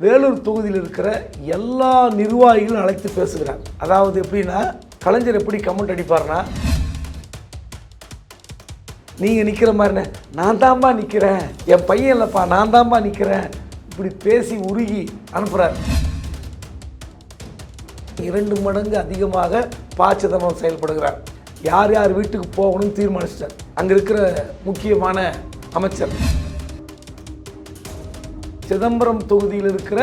வேலூர் தொகுதியில் இருக்கிற எல்லா நிர்வாகிகளும் அழைத்து பேசுகிறாங்க. அதாவது எப்படின்னா கலைஞர் எப்படி கமெண்ட் அடிப்பார்னா நீங்கள் நிற்கிற மாதிரிண்ணே நான் தான்பா நிற்கிறேன் என் பையன் இல்லைப்பா நான் தான்பா நிற்கிறேன் இப்படி பேசி உருகி அனுப்புகிறார் இரண்டு மடங்கு அதிகமாக பாச்சதமாக செயல்படுகிறார். யார் யார் வீட்டுக்கு போகணும்னு தீர்மானிச்சிட்டார். அங்கே இருக்கிற முக்கியமான அமைச்சர். சிதம்பரம் தொகுதியில் இருக்கிற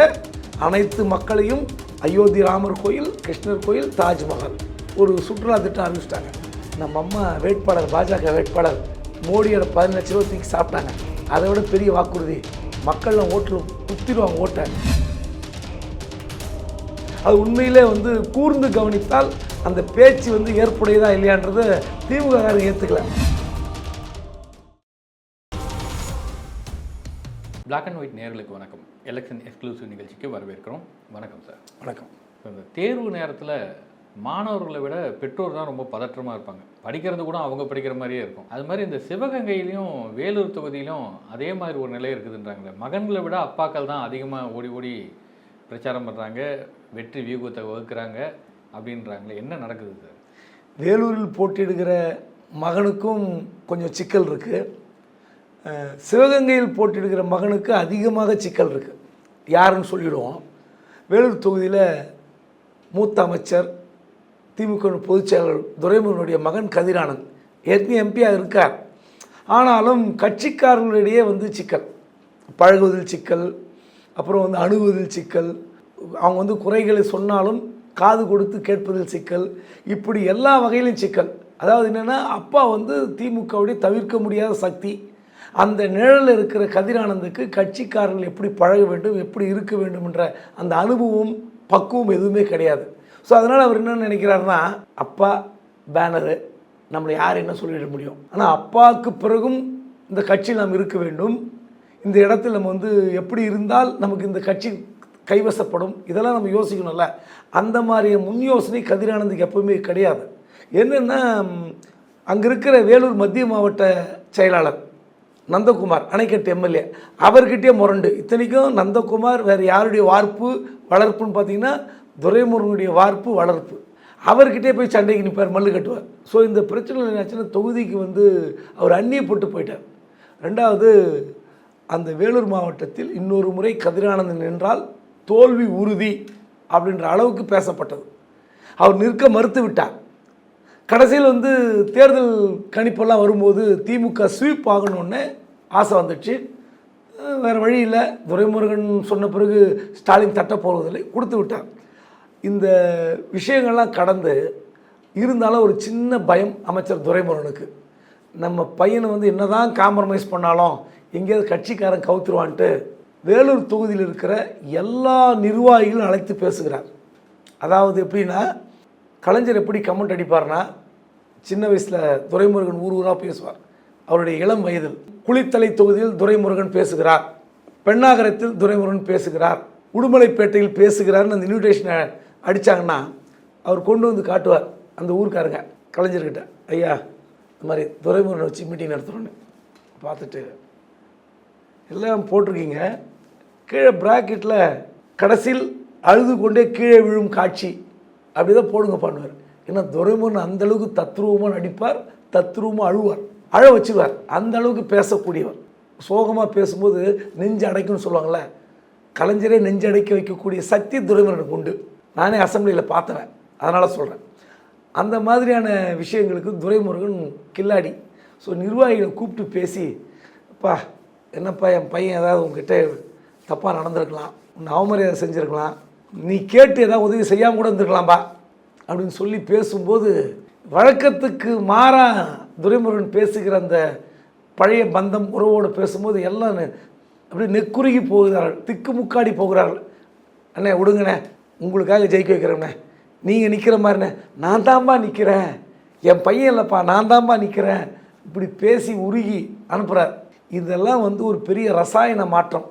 அனைத்து மக்களையும் அயோத்தி ராமர் கோயில் கிருஷ்ணர் கோயில் தாஜ்மஹால் ஒரு சுற்றுலா திட்டம் ஆரம்பிச்சிட்டாங்க. நம்ம அம்மா வேட்பாளர் பாஜக வேட்பாளர் மோடியோட பதினஞ்சு ரூபா தூக்கி சாப்பிட்டாங்க. அதை விட பெரிய வாக்குறுதி மக்கள்லாம் ஓட்டில் குத்திடுவாங்க ஓட்டை. அது உண்மையிலே வந்து கூர்ந்து கவனித்தால் அந்த பேச்சு வந்து ஏற்புடையதா இல்லையான்றது திமுக ஏற்றுக்கல Black அண்ட் ஒயிட் நேர்களுக்கு வணக்கம். எலெக்ஷன் எக்ஸ்க்ளூசிவ் நிகழ்ச்சிக்கு வரவேற்கிறோம். வணக்கம் சார் வணக்கம். இந்த தேர்வு நேரத்தில் மாணவர்களை விட பெற்றோர் தான் ரொம்ப பதற்றமாக இருப்பாங்க. படிக்கிறது கூட அவங்க படிக்கிற மாதிரியே இருக்கும். அது மாதிரி இந்த சிவகங்கையிலையும் வேலூர் தொகுதியிலும் அதே மாதிரி ஒரு நிலை இருக்குதுன்றாங்களே. மகன்களை விட அப்பாக்கள் தான் அதிகமாக ஓடி ஓடி பிரச்சாரம் பண்ணுறாங்க வெற்றி வியூகத்தை வகுக்கிறாங்க அப்படின்றாங்களே. என்ன நடக்குது சார் வேலூரில் போட்டியிடுகிற மகனுக்கும் கொஞ்சம் சிக்கல் இருக்குது சிவகங்கையில் போட்டியிடுகிற மகனுக்கு அதிகமாக சிக்கல் இருக்குது யாருன்னு சொல்லிவிடுவோம் வேலூர் தொகுதியில் மூத்த அமைச்சர் திமுக பொதுச் செயலாளர் துரைமுருகனுடைய மகன் கதிரானந்த். ஏற்கனவே எம்பியாக இருக்கார். ஆனாலும் கட்சிக்காரர்களிடையே வந்து சிக்கல். பழகுவதில் சிக்கல் அப்புறம் வந்து அணுகுவதில் சிக்கல் அவங்க வந்து குறைகளை சொன்னாலும் காது கொடுத்து கேட்பதில் சிக்கல் இப்படி எல்லா வகையிலும் சிக்கல். அதாவது என்னென்னா அப்பா வந்து திமுகவுடைய தவிர்க்க முடியாத சக்தி. அந்த நிழலில் இருக்கிற கதிரானந்துக்கு கட்சிக்காரர்கள் எப்படி பழக வேண்டும் எப்படி இருக்க வேண்டும் என்ற அந்த அனுபவம் பக்குவம் எதுவுமே கிடையாது. ஸோ அதனால் அவர் என்ன நினைக்கிறாருன்னா அப்பா பேனரு நம்மளை யார் என்ன சொல்லிட முடியும்? ஆனால் அப்பாவுக்கு பிறகும் இந்த கட்சியில் நாம் இருக்க வேண்டும். இந்த இடத்துல நம்ம வந்து எப்படி இருந்தால் நமக்கு இந்த கட்சி கைவசப்படும். இதெல்லாம் நம்ம யோசிக்கணும்ல. அந்த மாதிரி முன் யோசனை கதிரானந்துக்கு எப்பவுமே கிடையாது. என்னென்னா அங்கே இருக்கிற வேலூர் மத்திய மாவட்ட செயலாளர் நந்தகுமார் அணைக்கட்டு எம்எல்ஏ. அவர்கிட்டயே முரண்டு. இத்தனைக்கும் நந்தகுமார் வேறு யாருடைய வார்ப்பு வளர்ப்புன்னு பார்த்தீங்கன்னா துரைமுருகனுடைய வார்ப்பு வளர்ப்பு. அவர்கிட்டே போய் சண்டைக்கு நிற்பார் மல்லு கட்டுவார். ஸோ இந்த பிரச்சனை என்னாச்சுன்னா தொகுதிக்கு வந்து அவர் அந்நியப்பட்டு போயிட்டார். ரெண்டாவது அந்த வேலூர் மாவட்டத்தில் இன்னொரு முறை கதிரானந்தன் நின்றால் தோல்வி உறுதி அப்படின்ற அளவுக்கு பேசப்பட்டது. அவர் நிற்க மறுத்து விட்டார். கடைசியில் வந்து தேர்தல் கணிப்பெல்லாம் வரும்போது திமுக ஸ்வீப் ஆகணுன்னு ஆசை வந்துச்சு. வேறு வழி இல்லை. துரைமுருகன் சொன்ன பிறகு ஸ்டாலின் தட்ட போவதில்லை கொடுத்து விட்டார். இந்த விஷயங்கள்லாம் கடந்து இருந்தாலும் ஒரு சின்ன பயம் அமைச்சர் துரைமுருகனுக்கு. நம்ம பையனை வந்து என்னதான் காம்ப்ரமைஸ் பண்ணாலும் எங்கேயாவது கட்சிக்காரன் கவுத்துருவான்ட்டு வேலூர் தொகுதியில் இருக்கிற எல்லா நிர்வாகிகளும் அழைத்து பேசுகிறார். அதாவது எப்படின்னா கலைஞர் எப்படி கமெண்ட் அடிப்பார்னா சின்ன வயசில் துரைமுருகன் ஊர் ஊராக பேசுவார். அவருடைய இளம் வயதில் குளித்தலை தொகுதியில் துரைமுருகன் பேசுகிறார். பெண்ணாகரத்தில் துரைமுருகன் பேசுகிறார். உடுமலைப்பேட்டையில் பேசுகிறார்னு அந்த இன்விடேஷனை அடித்தாங்கன்னா அவர் கொண்டு வந்து காட்டுவார். அந்த ஊருக்காரங்க கலைஞர்கிட்ட ஐயா இந்த மாதிரி துரைமுருகனை வச்சு மீட்டிங் நடத்துகிறோன்னு பார்த்துட்டு எல்லாம் போட்டிருக்கீங்க. கீழே ப்ராக்கெட்டில் கடைசியில் அழுது கொண்டே கீழே விழும் காட்சி. அப்படி தான் போடுங்க பண்ணுவார். ஏன்னா துரைமுருகன் அந்தளவுக்கு தத்ரூபமாக நடிப்பார் தத்ரூபமாக அழுவார் அழ வச்சுருவார் அந்த அளவுக்கு பேசக்கூடியவர். சோகமாக பேசும்போது நெஞ்சு அடைக்கும்னு சொல்லுவாங்கள்ல கலைஞரே நெஞ்சு அடைக்க வைக்கக்கூடிய சக்தி துரைமுருகனுக்கு உண்டு. நானே அசம்பிளியில் பார்த்தவன். அதனால் சொல்கிறேன் அந்த மாதிரியான விஷயங்களுக்கு துரைமுருகன் கில்லாடி. ஸோ நிர்வாகிகளை கூப்பிட்டு பேசி அப்பா என்னப்பா என் பையன் ஏதாவது உங்ககிட்ட தப்பாக நடந்திருக்கலாம் உன்னை அவமரியாதை செஞ்சுருக்கலாம் நீ கேட்டு ஏதாவது உதவி செய்யாமல் கூட இருந்திருக்கலாம்பா அப்படின்னு சொல்லி பேசும்போது வழக்கத்துக்கு மாறா துரைமுருகன் பேசுகிற அந்த பழைய பந்தம் உறவோடு பேசும்போது எல்லாம் அப்படியே நெக்குருகி போகிறார்கள் திக்கு முக்காடி போகிறார்கள். அண்ணே விடுங்கண்ணே உங்களுக்காக ஜெயிக்க வைக்கிறேண்ணே நீங்கள் நிற்கிற மாதிரிண்ணே நான் தான்பா நிற்கிறேன் என் பையன் இல்லைப்பா நான் தான்பா நிற்கிறேன் இப்படி பேசி உருகி அனுப்புகிறார் இதெல்லாம் வந்து ஒரு பெரிய ரசாயன மாற்றம்.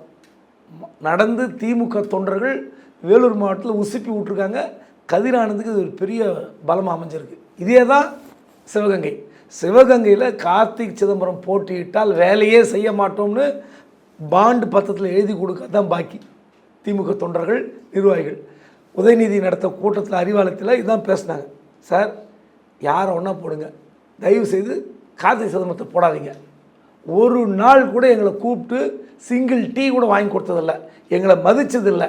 நடந்து திமுக தொண்டர்கள் வேலூர் மாவட்டத்தில் உசுப்பி விட்ருக்காங்க கதிரானந்துக்கு இது ஒரு பெரிய பலம் அமைஞ்சிருக்கு. இதே தான் சிவகங்கை. சிவகங்கையில் கார்த்திக் சிதம்பரம் போட்டியிட்டால் வேலையே செய்ய மாட்டோம்னு பாண்டு பத்திரத்தில் எழுதி கொடுக்க தான் பாக்கி திமுக தொண்டர்கள் நிர்வாகிகள். உதயநிதி நடத்த கூட்டத்தில் அறிவாலயத்தில் இதுதான் பேசினாங்க. சார் யாரை ஒன்றா போடுங்க? தயவு செய்து கார்த்திக் சிதம்பரத்தை போடாதீங்க. ஒரு நாள் கூட எங்களை கூப்பிட்டு சிங்கிள் டீ கூட வாங்கி கொடுத்ததில்ல. எங்களை மதிச்சதில்ல.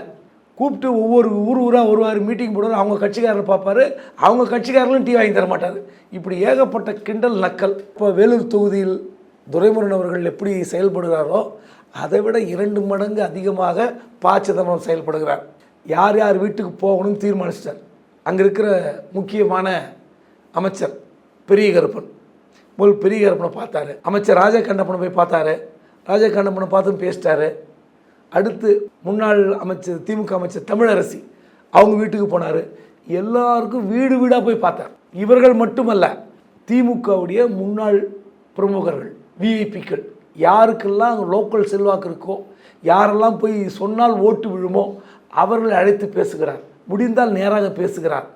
கூப்பிட்டு ஒவ்வொரு ஊர் ஊராக வருவார் மீட்டிங் போடுவார். அவங்க கட்சிக்காரர் பார்ப்பாரு. அவங்க கட்சிக்காரர்களும் டீ வாங்கி தர மாட்டார். இப்படி ஏகப்பட்ட கிண்டல் நக்கல். இப்போ வேலூர் தொகுதியில் துரைமுருகன் அவர்கள் எப்படி செயல்படுகிறாரோ அதை விட இரண்டு மடங்கு அதிகமாக ப சிதம்பரம் செயல்படுகிறார். யார் யார் வீட்டுக்கு போகணும்னு தீர்மானிச்சிட்டார். அங்கே இருக்கிற முக்கியமான அமைச்சர் பெரிய கருப்பன் முதல் பெரிய கருப்பனை பார்த்தாரு. அமைச்சர் ராஜா கண்ணப்பனை போய் பார்த்தாரு. ராஜா கண்ணப்பனை பார்த்தும் பேசிட்டாரு. அடுத்து முன்னாள் அமைச்சர் திமுக அமைச்சர் தமிழரசி அவங்க வீட்டுக்கு போனார். எல்லாருக்கும் வீடு வீடாக போய் பார்த்தார். இவர்கள் மட்டுமல்ல திமுகவுடைய முன்னாள் பிரமுகர்கள் விஐபிக்கள் யாருக்கெல்லாம் லோக்கல் செல்வாக்கு இருக்கோ யாரெல்லாம் போய் சொன்னால் ஓட்டு விழுமோ அவர்களை அழைத்து பேசுகிறார். முடிந்தால் நேராக பேசுகிறார்.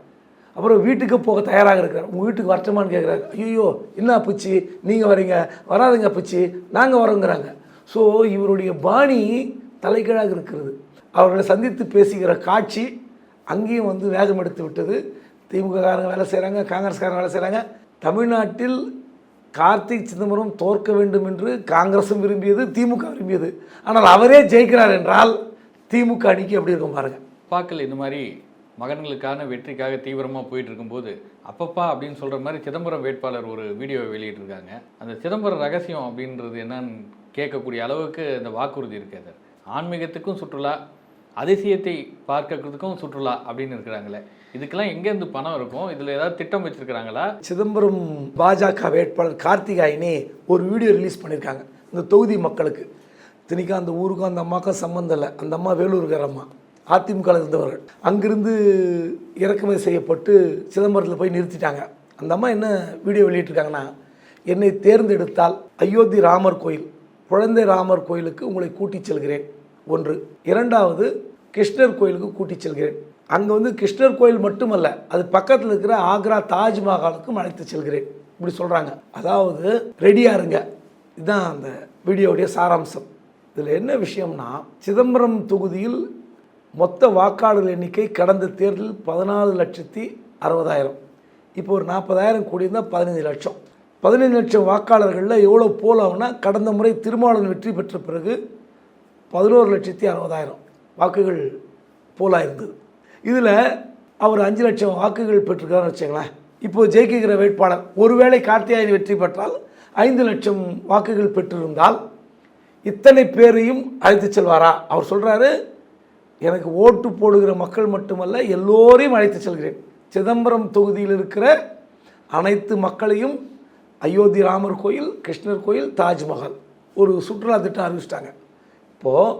அப்புறம் வீட்டுக்கு போக தயாராக இருக்கிறார். உங்கள் வீட்டுக்கு வரட்டுமான்னு கேட்குறாரு ஐயோ என்ன பிச்சு? நீங்கள் வரீங்க. வராதுங்க பிச்சு. நாங்கள் வரோங்கிறாங்க. ஸோ இவருடைய பாணி தலைகீழாக இருக்கிறது. அவர்களை சந்தித்து பேசுகிற காட்சி அங்கேயும் வந்து வேகம் எடுத்து விட்டது. திமுககாரங்க வேலை செய்கிறாங்க காங்கிரஸ்காரங்க வேலை செய்கிறாங்க தமிழ்நாட்டில் கார்த்திக் சிதம்பரம் தோற்க வேண்டும் என்று காங்கிரஸும் விரும்பியது திமுக விரும்பியது. ஆனால் அவரே ஜெயிக்கிறார் என்றால் திமுக அணிக்கு எப்படி இருக்கும் பாருங்கள் பார்க்கல இந்த மாதிரி மகன்களுக்கான வெற்றிக்காக தீவிரமாக போயிட்டு இருக்கும்போது அப்பப்பா அப்படின்னு சொல்கிற மாதிரி சிதம்பரம் வேட்பாளர் ஒரு வீடியோவை வெளியிட்டிருக்காங்க. அந்த சிதம்பரம் ரகசியம் அப்படின்றது என்னன்னு கேட்கக்கூடிய அளவுக்கு இந்த வாக்குறுதி இருக்காது ஆன்மீகத்துக்கும் சுற்றுலா அதிசயத்தை பார்க்கறதுக்கும் சுற்றுலா அப்படின்னு இருக்கிறாங்களே. இதுக்கெல்லாம் எங்கேருந்து பணம் இருக்கும்? இதில் ஏதாவது திட்டம் வச்சுருக்கிறாங்களா? சிதம்பரம் பாஜக வேட்பாளர் கார்த்திகாயினி ஒரு வீடியோ ரிலீஸ் பண்ணியிருக்காங்க. இந்த தொகுதி மக்களுக்கு. இத்தனைக்கும் அந்த ஊருக்கும் அந்த அம்மாவுக்கும் சம்மந்தம் இல்லை. அந்த அம்மா வேலூருக்கார அம்மா அதிமுக இருந்தவர்கள். அங்கிருந்து இறக்குமதி செய்யப்பட்டு சிதம்பரத்தில் போய் நிறுத்திட்டாங்க. அந்த அம்மா என்ன வீடியோ வெளியிட்டிருக்காங்கன்னா என்னை தேர்ந்தெடுத்தால் அயோத்தி ராமர் கோயில் குழந்தை ராமர் கோயிலுக்கு உங்களை கூட்டிச் செல்கிறேன். ஒன்று. இரண்டாவது கிருஷ்ணர் கோயிலுக்கு கூட்டிச் செல்கிறேன். அங்கே வந்து கிருஷ்ணர் கோயில் மட்டுமல்ல அது பக்கத்தில் இருக்கிற ஆக்ரா தாஜ்மஹாலுக்கும் அழைத்து செல்கிறேன். இப்படி சொல்கிறாங்க அதாவது ரெடியாக இருங்க. இதுதான் அந்த வீடியோவுடைய சாராம்சம். இதில் என்ன விஷயம்னா சிதம்பரம் தொகுதியில் மொத்த வாக்காளர்கள் எண்ணிக்கை கடந்த தேர்தலில் பதினாலு லட்சத்தி அறுபதாயிரம். இப்போ ஒரு நாற்பதாயிரம் கூடியிருந்தால் பதினைஞ்சு லட்சம். பதினைந்து லட்சம் வாக்காளர்களில் எவ்வளோ போலாம்னா கடந்த முறை திருமாவளவன் வெற்றி பெற்ற பிறகு பதினோரு லட்சத்தி அறுபதாயிரம் வாக்குகள் போலாக இருந்தது இதில் அவர் அஞ்சு லட்சம் வாக்குகள் பெற்றிருக்காருன்னு வச்சுங்களேன் இப்போது ஜெயிக்கிற வேட்பாளர் ஒருவேளை கார்த்தியாயன் வெற்றி பெற்றால் ஐந்து லட்சம் வாக்குகள் பெற்றிருந்தால் இத்தனை பேரையும் அழைத்து செல்வாரா? அவர் சொல்கிறாரு எனக்கு ஓட்டு போடுகிற மக்கள் மட்டுமல்ல எல்லோரையும் அழைத்து செல்கிறேன். சிதம்பரம் தொகுதியில் இருக்கிற அனைத்து மக்களையும் அயோத்தி ராமர் கோயில் கிருஷ்ணர் கோயில் தாஜ்மஹால் ஒரு சுற்றுலா திட்டம் அறிவிச்சிட்டாங்க. இப்போது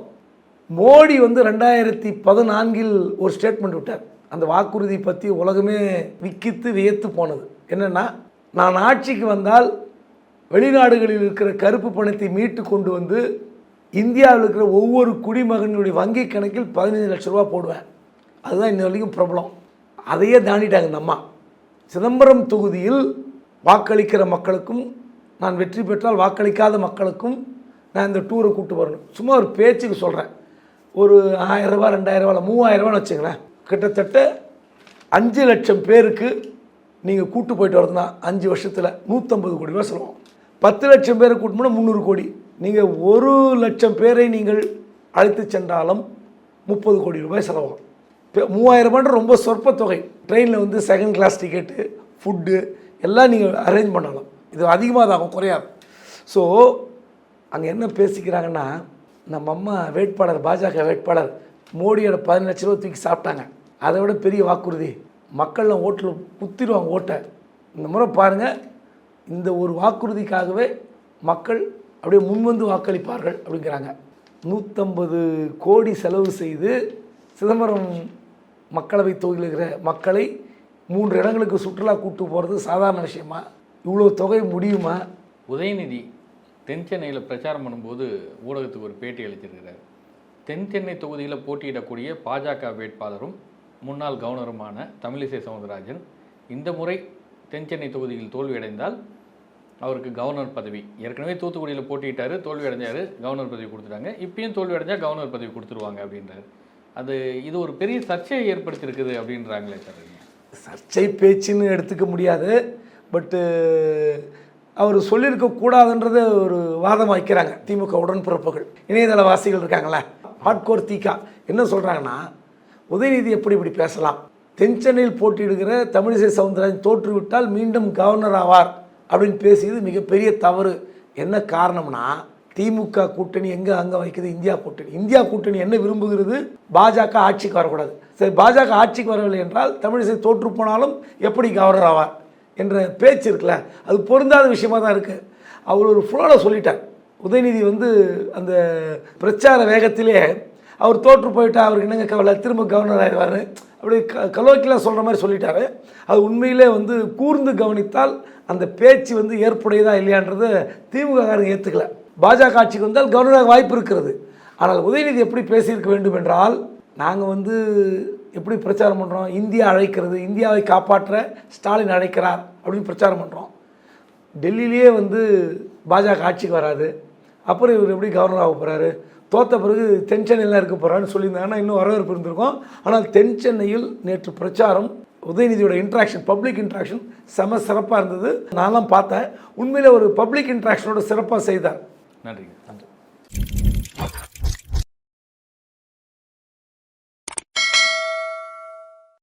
மோடி வந்து ரெண்டாயிரத்தி பதினான்கில் ஒரு ஸ்டேட்மெண்ட் விட்டார். அந்த வாக்குறுதி பற்றி உலகமே விக்கித்து வியத்து போனது. என்னென்னா நான் ஆட்சிக்கு வந்தால் வெளிநாடுகளில் இருக்கிற கருப்பு பணத்தை மீட்டு கொண்டு வந்து இந்தியாவில் இருக்கிற ஒவ்வொரு குடிமகனுடைய வங்கி கணக்கில் பதினஞ்சு லட்ச ரூபா போடுவேன். அதுதான் இன்ன வரைக்கும் பிரபலம். அதையே தாண்டிட்டாங்க இந்த அம்மா. சிதம்பரம் தொகுதியில் வாக்களிக்கிற மக்களுக்கும் நான் வெற்றி பெற்றால் வாக்களிக்காத மக்களுக்கும் நான் இந்த டூரை கூப்பிட்டு வரணும். சும்மா ஒரு பேச்சுக்கு சொல்கிறேன் ஒரு ஆயிரரூபா ரூபாய் ரெண்டாயிரம் ரூபாய் வச்சுங்களேன் கிட்டத்தட்ட அஞ்சு லட்சம் பேருக்கு நீங்கள் கூட்டு போயிட்டு வரதுனா அஞ்சு வருஷத்தில் நூற்றம்பது கோடி ரூபா செலவாகும். பத்து லட்சம் பேரை கூட்டு போனால் முந்நூறு கோடி. நீங்கள் ஒரு லட்சம் பேரை நீங்கள் அழைத்து சென்றாலும் முப்பது கோடி ரூபாய் செலவாகும். இப்போ மூவாயிரம் ரூபான்ற ரொம்ப சொற்ப தொகை. ட்ரெயினில் வந்து செகண்ட் கிளாஸ் டிக்கெட்டு ஃபுட்டு எல்லாம் நீங்கள் அரேஞ்ச் பண்ணலாம். இது அதிகமாக தான் குறையாது. ஸோ அங்கே என்ன பேசிக்கிறாங்கன்னா நம்ம அம்மா வேட்பாளர் பாஜக வேட்பாளர் மோடியோட பதினஞ்சு லட்ச ரூபா தூக்கி சாப்பிட்டாங்க. அதை விட பெரிய வாக்குறுதி. மக்கள்லாம் ஓட்டில் குத்திடுவாங்க ஓட்டை. இந்த முறை பாருங்கள் இந்த ஒரு வாக்குறுதிக்காகவே மக்கள் அப்படியே முன்வந்து வாக்களிப்பார்கள் அப்படிங்கிறாங்க. நூற்றம்பது கோடி செலவு செய்து சிதம்பரம் மக்களவை தொகுதியில் இருக்கிற மக்களை மூன்று இடங்களுக்கு சுற்றுலா கூட்டு போகிறது சாதாரண விஷயமா? இவ்வளோ தொகை முடியுமா? உதயநிதி தென் சென்னையில் பிரச்சாரம் பண்ணும்போது ஊடகத்துக்கு ஒரு பேட்டி அளித்திருக்கிறார். தென் சென்னை தொகுதியில் போட்டியிடக்கூடிய பாஜக வேட்பாளரும் முன்னாள் கவர்னருமான தமிழிசை சவுந்தரராஜன் இந்த முறை தென் சென்னை தொகுதியில் தோல்வியடைந்தால் அவருக்கு கவர்னர் பதவி. ஏற்கனவே தூத்துக்குடியில் போட்டியிட்டாரு தோல்வி அடைஞ்சாரு கவர்னர் பதவி கொடுத்துட்டாங்க. இப்பயும் தோல்வி அடைஞ்சா கவர்னர் பதவி கொடுத்துருவாங்க அப்படின்றாரு. அது இது ஒரு பெரிய சர்ச்சையை ஏற்படுத்தியிருக்குது அப்படின்றாங்களே சார் சர்ச்சை பேச்சுன்னு எடுத்துக்க முடியாது. பட்டு அவர் சொல்லியிருக்க கூடாதுன்றத ஒரு வாதம் வைக்கிறாங்க திமுக உடன்பிறப்புகள். இணையதள வாசிகள் இருக்காங்களே ஹாட்கோர் தீகா என்ன சொல்கிறாங்கன்னா உதயநிதி எப்படி இப்படி பேசலாம்? தென்சென்னையில் போட்டியிடுகிற தமிழிசை சவுந்தரராஜன் தோற்றுவிட்டால் மீண்டும் கவர்னர் ஆவார். அப்படின்னு பேசியது மிகப்பெரிய தவறு. என்ன காரணம்னா திமுக கூட்டணி எங்கே அங்கே வைக்குது? இந்தியா கூட்டணி. இந்தியா கூட்டணி என்ன விரும்புகிறது? பாஜக ஆட்சிக்கு வரக்கூடாது. சரி பாஜக ஆட்சிக்கு வரவில்லை என்றால் தமிழிசை தோற்று போனாலும் எப்படி கவர்னர் ஆவார்? என்ற பேச்சு இருக்குல்ல அது பொருந்தாத விஷயமா தான் இருக்குது அவர் ஒரு ஃப்ளோவில் சொல்லிட்டார். உதயநிதி வந்து அந்த பிரச்சார வேகத்திலே அவர் தோற்று போயிட்டா அவருக்கு என்னங்க கவலை? திரும்ப கவர்னர் ஆயிடுவார். அப்படி க கலோக்கிலாம் சொல்கிற மாதிரி சொல்லிட்டாரு. அது உண்மையிலே வந்து கூர்ந்து கவனித்தால் அந்த பேச்சு வந்து ஏற்புடையதா இல்லையான்றது திமுககாரங்க ஏற்றுக்கல பாஜக ஆட்சிக்கு வந்தால் கவர்னராக வாய்ப்பு இருக்கிறது. ஆனால் உதயநிதி எப்படி பேசியிருக்க வேண்டும் என்றால் நாங்கள் வந்து எப்படி பிரச்சாரம் பண்ணுறோம் இந்தியா அழைக்கிறது இந்தியாவை காப்பாற்ற ஸ்டாலின் அழைக்கிறார் அப்படின்னு பிரச்சாரம் பண்ணுறோம் டெல்லியிலேயே வந்து பாஜக ஆட்சிக்கு வராது. அப்புறம் இவர் எப்படி கவர்னர் ஆக போகிறாரு தோத்த பிறகு தென் சென்னையில் இருக்க போகிறான்னு சொல்லியிருந்தாங்கன்னா இன்னும் வரவேற்பு இருந்திருக்கும். ஆனால் தென் சென்னையில் நேற்று பிரச்சாரம் உதயநிதியோட இன்ட்ராக்ஷன் பப்ளிக் இன்ட்ராக்ஷன் செம சிறப்பாக இருந்தது. நான்லாம் பார்த்தேன். உண்மையில் ஒரு பப்ளிக் இன்ட்ராக்ஷனோட சிறப்பாக செய்தார். நன்றி நன்றி.